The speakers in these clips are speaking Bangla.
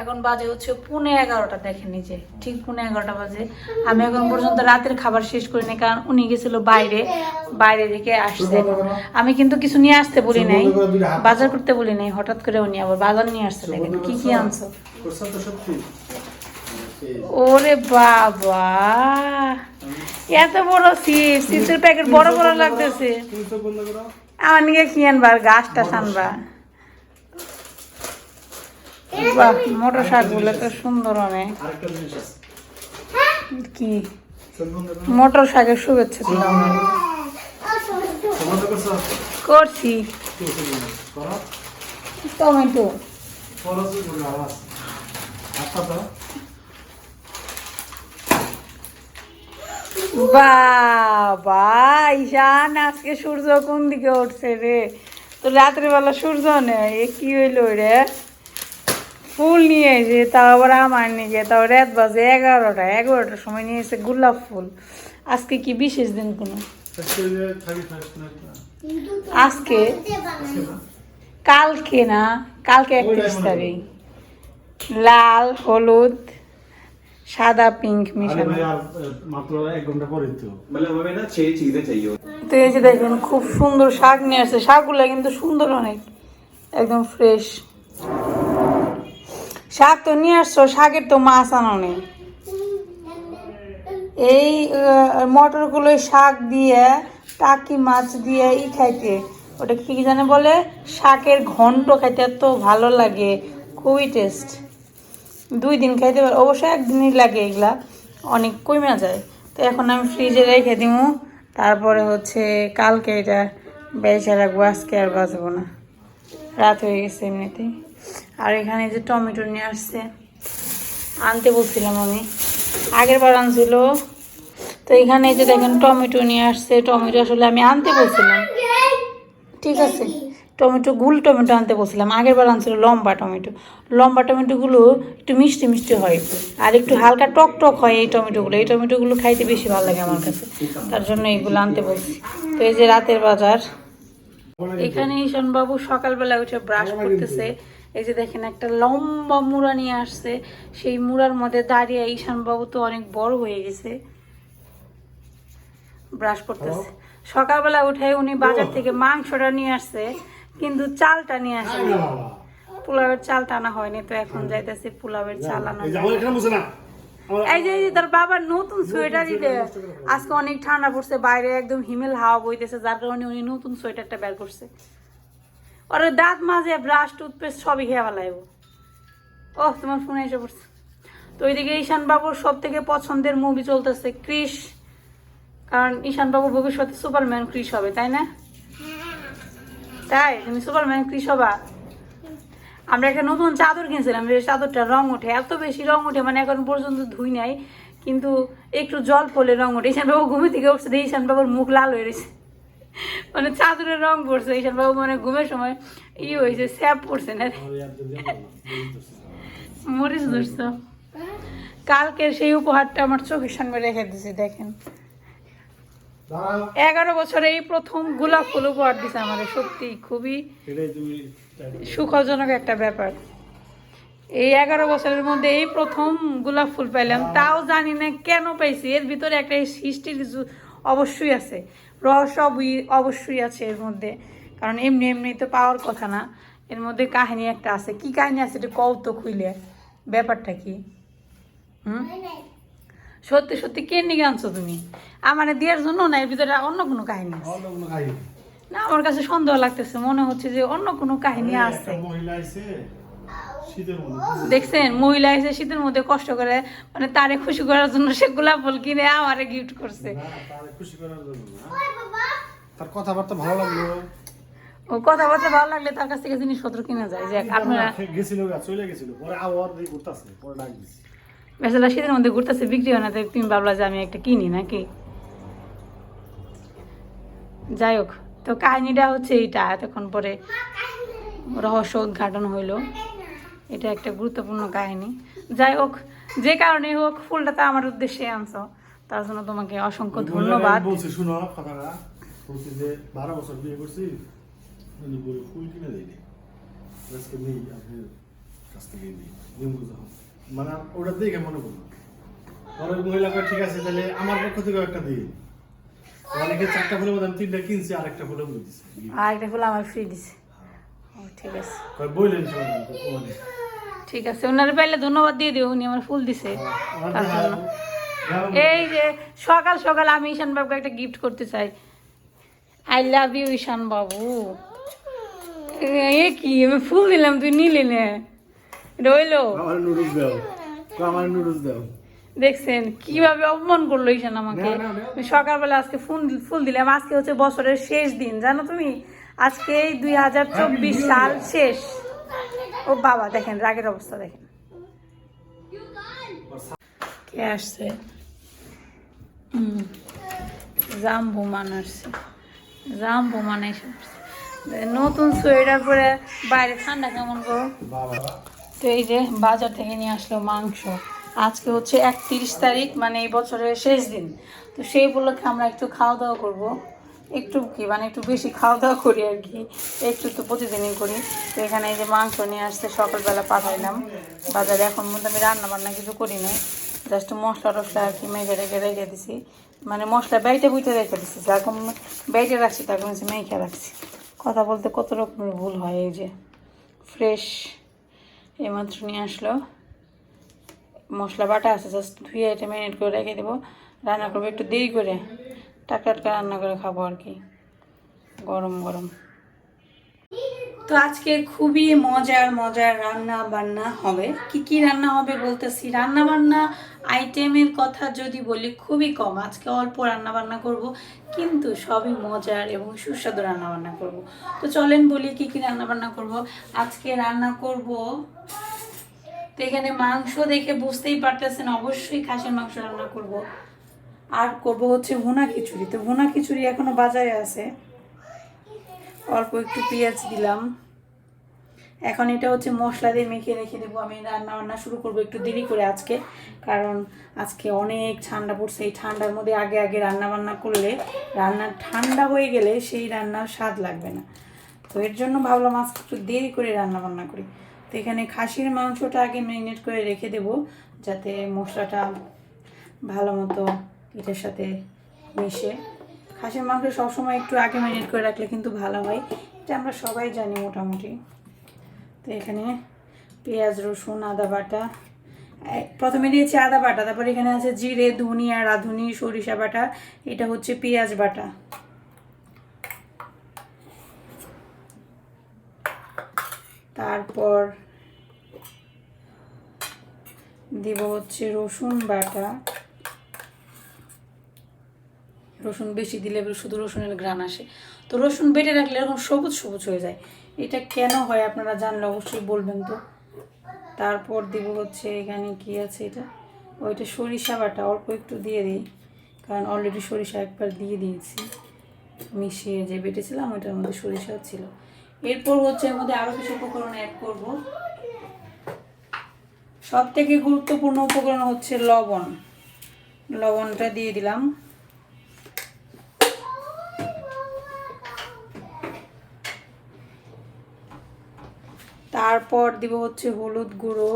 এখন বাজে হচ্ছে পুনে এগারোটা দেখেন নিজে ঠিক পুনে এগারোটা বাজে। আমি এখন পর্যন্ত রাতের খাবার শেষ করিনি কারণ উনি গেছিল বাইরে বাইরে থেকে আসছে। আমি কিন্তু কিছু নিয়ে আসতে বলি নাই বাজার করতে বলি নাই হঠাৎ করে উনি আবার বাজার নিয়ে আসছে দেখেন কি কি আনছো। ওরে বাবা এত বড় চিপস চিপসের প্যাকেট বড় বড় লাগতেছে। আমার নিয়ে কি আনবার গাছটা আনবা। বাহ মোটর শাকগুলো তো সুন্দর অনেক। আরেকটা জিনিস আছে। কি? মোটর শাকের শুভেচ্ছা চোখ করছি। টমেটো। বাবা ঈশান আজকে সূর্য কোন দিকে উঠছে রে? তো রাত্রিবেলা সূর্য নেই এ কি হইল রে? ফুল নিয়ে এসে তাও আবার আমার নিয়ে তাও রাত বাজে এগারোটা এগারোটার সময় নিয়ে এসে গোলাপ ফুল। আজকে কি বিশেষ দিন কোনো? আজকে কালকে না কালকে একত্রিশ তারিখ। লাল হলুদ সাদা পিঙ্ক মিশানো। তো। দেখুন খুব সুন্দর শাক নিয়ে আসছে। শাকগুলো কিন্তু সুন্দর অনেক একদম ফ্রেশ শাক তো নিয়ে আসছো, শাকের তো মাছ আনো নেই। এই মটরগুলো শাক দিয়ে, টাকি মাছ দিয়ে ই খাইতে। ওটা কি কি জানে বলে? শাকের ঘন্ট খাইতে এত ভালো লাগে, খুবই টেস্ট দুই দিন খাইতে পারে অবশ্যই একদিনই লাগে এগুলা, অনেক কমে যায়। তো এখন আমি ফ্রিজে রেখে দিব তারপরে হচ্ছে কালকে এটা বেচা রাখব, আজকে আর বাঁচবো না। রাত হয়ে গেছে এমনিতেই। আর এখানে যে টমেটো নিয়ে আসছে, আনতে বলছিলাম আমি। আগের বার আনছিল। তো এখানে যে দেখেন টমেটো নিয়ে আসছে, টমেটো আসলে আমি আনতে বলছিলাম। ঠিক আছে? টমেটো, গুল টমেটো আনতে বলছিলাম। আগের বার আনছিল লম্বা টমেটো। লম্বা টমেটোগুলো একটু মিষ্টি মিষ্টি হয় আর একটু হালকা টক টক হয় এই টমেটোগুলো। এই টমেটোগুলো খাইতে বেশি ভালো লাগে আমার কাছে। তার জন্য এইগুলো আনতে বলছি। তো এই যে রাতের বাজার। এখানে ঈশান বাবু সকালবেলা উঠে ব্রাশ করতেছে। এই যে দেখেন একটা লম্বা মুড়া নিয়ে আসছে। সেই মুড়ার মধ্যে দাঁড়িয়ে ঈশান বাবু তো অনেক বড় হয়ে গেছে। ব্রাশ করতেছে। সকালবেলা উঠে উনি বাজার থেকে মাংসটা নিয়ে আসছে কিন্তু চালটা নিয়ে আসে পোলাওয়ের চালটা আনা হয়নি তো এখন যাইতেছে পোলাওয়ের চাল আনা এই যে এই তার বাবার নতুন সোয়েটার দিলে আজকে অনেক ঠান্ডা পড়ছে বাইরে একদম হিমেল হাওয়া বইতেছে যার কারণে উনি নতুন সোয়েটারটা বের করছে। ওর দাঁত মাঝে ব্রাশ টুথপেস্ট সবই খেয়ে ফেলাইব। ও তোমার ফোনে এসে পড়ছে। তো ওইদিকে ঈশান বাবুর সব থেকে পছন্দের মুভি চলতেছে ক্রিস কারণ ঈশান বাবু ভবিষ্যতে সুপারম্যান ক্রিস হবে, তাই না? তাই, তুমি সুপারম্যান ক্রিস হবা? আমরা একটা নতুন চাদর কিনছিলাম চাদরটা রং ওঠে, এত বেশি রং ওঠে মানে এখন পর্যন্ত ধুই নাই, কিন্তু একটু জল পড়লে রং ওঠে। ঈশান বাবু ঘুমে থেকে উঠছে দিয়ে ঈশান বাবুর মুখ লাল হয়ে রয়েছে। মানে চাদরের রং পড়ছে ঈশান বাবু মানে ঘুমের সময় ই হয়েছে স্যাপ পড়ছে না মরিচ ধরছ। কালকের সেই উপহারটা আমার চোখের সামনে রেখে দিয়েছি দেখেন। এগারো বছরে এই প্রথম গোলাপ ফুল উপহার দিছে আমাদের সত্যি খুবই সুখজনক একটা ব্যাপার। এই এগারো বছরের মধ্যে এই প্রথম গোলাপ ফুল পাইলাম তাও জানি না কেন পাইছি। এর ভিতরে একটা সৃষ্টির কিছু অবশ্যই আছে। রহস্য অবশ্যই আছে এর মধ্যে। কারণ এমনি এমনি তো পাওয়ার কথা না। এর মধ্যে কাহিনী একটা আছে। কি কাহিনী আছে এটা কও তো খুইলে। ব্যাপারটা কি? হুম? সত্যি সত্যি কে নিয়ে আনছো তুমি? আমার দেওয়ার জন্য না? এর ভিতরে অন্য কোনো কাহিনী আছে? অন্য কোনো কাহিনী। না আমার কাছে সন্দেহ লাগতেছে। মনে হচ্ছে যে অন্য কোনো কাহিনী আছে। মহিলা দেখছেন মহিলা এসে শীতের মধ্যে কষ্ট করে মানে তারে খুশি করার জন্য সে গোলাপ ফুল কিনে আমারে গিফট করছে। খুশি করার জন্য তার কথাবার্তা ভালো লাগল। ও কথাবার্তা ভালো লাগলে তার কাছ থেকে জিনিসপত্র কিনা যায়। যে আপনারা গেছিল চলে গেছিল। পরে আবার ঘুরতাছে পরে ডাক দিছি। বেচারা শীতের মধ্যে ঘুরতেছে বিক্রি হয় না তাই তুমি ভাবলা যে আমি একটা কিনি নাকি? যাই হোক তো কাহিনীটা হচ্ছে এইটা এতক্ষণ পরে রহস্য উদ্ঘাটন হইল। এটা একটা গুরুত্বপূর্ণ কাহিনী। যাই হোক যে কারণে হোক ফুলটা তো আমার উদ্দেশ্যে আনছো। তার জন্য তোমাকে অসংখ্য ধন্যবাদ। বলছি শুনো কথাটা বলছি যে বারো বছর বিয়ে করছি ফুল কিনে দিই আজকে নেই আপনি কাছ থেকে নিই মানে ওটা মনে করল পরে মহিলা ঠিক আছে তাহলে আমার পক্ষ থেকে একটা দিয়ে অনেকে চারটা ফুলের মধ্যে আমি তিনটা কিনছি আর একটা ফুলে দিচ্ছি আর একটা ফুল আমার ফ্রি দিছে। ঠিক আছে। ঠিক আছে ওনারে পাইলে ধন্যবাদ দিয়ে দিও উনি আমার ফুল দিছে। তার জন্য। এই যে সকাল সকাল আমি ঈশান বাবুকে একটা গিফট করতে চাই। আই লাভ ইউ ঈশান বাবু। এ কি আমি ফুল দিলাম তুই নিলি না। রইল। আমার নুডলস দাও। আমার নুডলস দাও। দেখছেন কীভাবে অপমান করল ঈশান আমাকে। সকালবেলা আজকে ফুল ফুল দিলাম আজকে হচ্ছে বছরের শেষ দিন জানো তুমি? আজকে এই দুই হাজার চব্বিশ সাল শেষ। ও বাবা, দেখেন, রাগের অবস্থা, দেখেন। কে আসছে? হুম, জাম্বু মান আসছে। জাম্বু মান এসে নতুন সোয়েটার পরে বাইরে ঠান্ডা কেমন বাবা তো এই যে বাজার থেকে নিয়ে আসলো মাংস। আজকে হচ্ছে একত্রিশ তারিখ মানে এই বছরের শেষ দিন। তো সেই উপলক্ষে আমরা একটু খাওয়া দাওয়া করব। একটু কি মানে একটু বেশি খাওয়া দাওয়া করি আর কি। একটু তো প্রতিদিনই করি। তো এখানে এই যে মাংস নিয়ে আসতে সকালবেলা পাঠাইলাম। বাজারে এখন মধ্যে আমি রান্না বান্না কিছু করি না জাস্ট মশলা টসলা আর কি মেঘে রেখে রেখে দিছি। মানে মশলা বেটে বুইতে রেখে দিছি। যেরকম বেটে রাখছি তখন হচ্ছে মেখে রাখছি। কথা বলতে কত রকমের ভুল হয় এই যে। ফ্রেশ এইমাত্র নিয়ে আসলো। মশলা বাটা আছে জাস্ট ধুয়ে এটা ম্যারিনেট করে রেখে দেবো। রান্না করব একটু দেরি করে। টাটকা টাটকা রান্না করে খাব আর কি। গরম গরম। তো আজকে খুবই মজার মজার রান্না বান্না হবে। কি কি রান্না হবে বলতেছি? রান্না বান্না আইটেমের কথা যদি বলি, খুবই কম। আজকে অল্প রান্না বান্না করব, কিন্তু সবই মজার এবং সুস্বাদু রান্না বান্না করব। তো চলেন বলি, কি কি রান্না বান্না করব? আজকে রান্না করব, তো এখানে মাংস দেখে বুঝতেই পারতেছেন, অবশ্যই খাসির মাংস রান্না করব। আর করব হচ্ছে ভুনা খিচুড়ি। তো ভুনা খিচুড়ি এখনও বাজারে আছে। অল্প একটু পেঁয়াজ দিলাম। এখন এটা হচ্ছে মশলা দিয়ে মেখে রেখে দেবো। আমি রান্না বান্না শুরু করব একটু দেরি করে আজকে। কারণ আজকে অনেক ঠান্ডা পড়ছে। এই ঠান্ডার মধ্যে আগে আগে রান্না বান্না করলে রান্না ঠান্ডা হয়ে গেলে সেই রান্নার স্বাদ লাগবে না। তো এর জন্য ভাবলাম আজকে একটু দেরি করে রান্না বান্না করি। তো এখানে খাসির মাংসটা আগে ম্যারিনেট করে রেখে দেবো। যাতে মশলাটা ভালো মতো এটার সাথে মিশে। খাসির মাংস সবসময় একটু আগে ম্যারিনেট করে রাখলে কিন্তু ভালো হয়। এটা আমরা সবাই জানি মোটামুটি। তো এখানে পেঁয়াজ, রসুন, আদা বাটা। প্রথমে দিয়েছি আদা বাটা, তারপর এখানে আছে জিরে, ধনিয়া, রাঁধুনি, সরিষা বাটা, এটা হচ্ছে পেঁয়াজ বাটা। তারপর দিব হচ্ছে রসুন বাটা। রসুন বেশি দিলে শুধু রসুনের গ্রান আসে। তো রসুন বেটে রাখলে এরকম সবুজ সবুজ হয়ে যায়। এটা কেন হয় আপনারা জানলে অবশ্যই বলবেন তো। তারপর দিব হচ্ছে এখানে কি আছে এটা? ওইটা সরিষা বাটা, অল্প একটু দিয়ে দিই। কারণ অলরেডি সরিষা একবার দিয়ে দিয়েছি। মিশিয়ে যে বেটেছিলাম, ওইটার মধ্যে সরিষাও ছিল। এরপর হচ্ছে এর মধ্যে আরও কিছু উপকরণ অ্যাড করব। সব থেকে গুরুত্বপূর্ণ উপকরণ হচ্ছে লবণ। লবণটা দিয়ে দিলাম। তারপর দিব হচ্ছে হলুদ গুঁড়ো।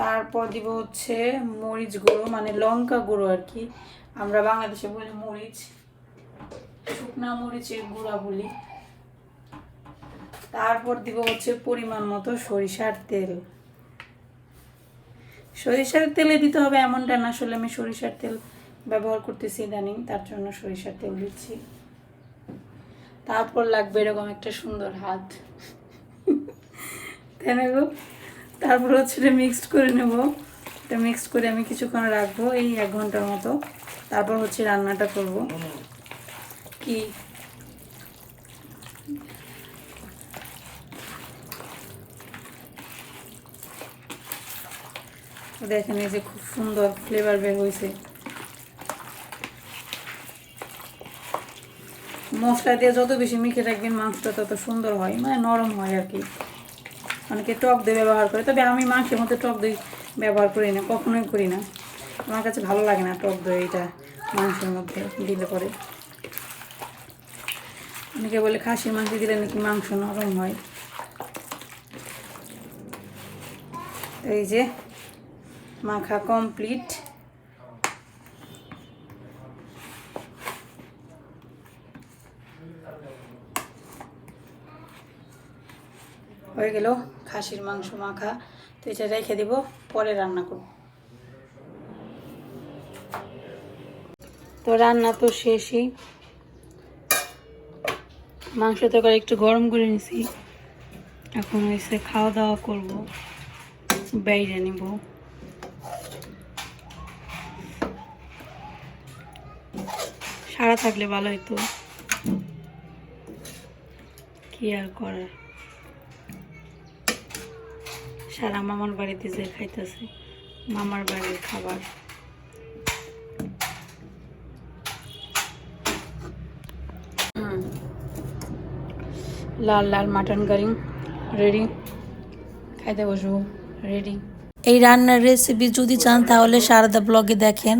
তারপর দিব হচ্ছে মরিচ গুঁড়ো মানে লঙ্কা গুঁড়ো আর কি। আমরা বাংলাদেশে বলি মরিচ। শুকনা মরিচের গুঁড়া বলি। তারপর দিব হচ্ছে পরিমাণ মতো সরিষার তেল। সরিষার তেলে দিতে হবে এমনটা না, আসলে আমি সরিষার তেল ব্যবহার করতেছি ইদানিং, তার জন্য সরিষার তেল দিচ্ছি। তারপর লাগবে এরকম একটা সুন্দর হাত। তাই না গো? তারপর হচ্ছে এটা মিক্সড করে নেব। এটা মিক্সড করে আমি কিছুক্ষণ রাখব, এই এক ঘণ্টার মতো। তারপর হচ্ছে রান্নাটা করব। কি? দেখেন এই যে খুব সুন্দর ফ্লেভার বের হয়েছে মশলা দিয়ে যত বেশি মেখে রাখবেন, মাংসটা তত সুন্দর হয় মানে নরম হয় আর কি। অনেকে টক দই ব্যবহার করে, তবে আমি মাংসের মধ্যে টক দই ব্যবহার করি না, কখনোই করি না। আমার কাছে ভালো লাগে না টক দই, এটা মাংসের মধ্যে দিলে পরে। অনেকে বলে খাসির মাংস দিলে নাকি মাংস নরম হয়। এই যে, মাখা কমপ্লিট হয়ে গেল, খাসির মাংস মাখা। তো এটা রেখে দিব, পরে রান্না করব। তো রান্না তো শেষই। মাংস তরকারি একটু গরম করে নিছি। এখন এসে খাওয়া দাওয়া করব, বাইরে নিব। সারা থাকলে ভালো হতো কি আর করার? সারা মামার বাড়িতে যে খাইতেছে, মামার বাড়ির খাবার। লাল লাল মাটন কারি রেডি খাইতে বসবো রেডি এই রান্নার রেসিপি যদি চান তাহলে সারদা ব্লগে দেখেন।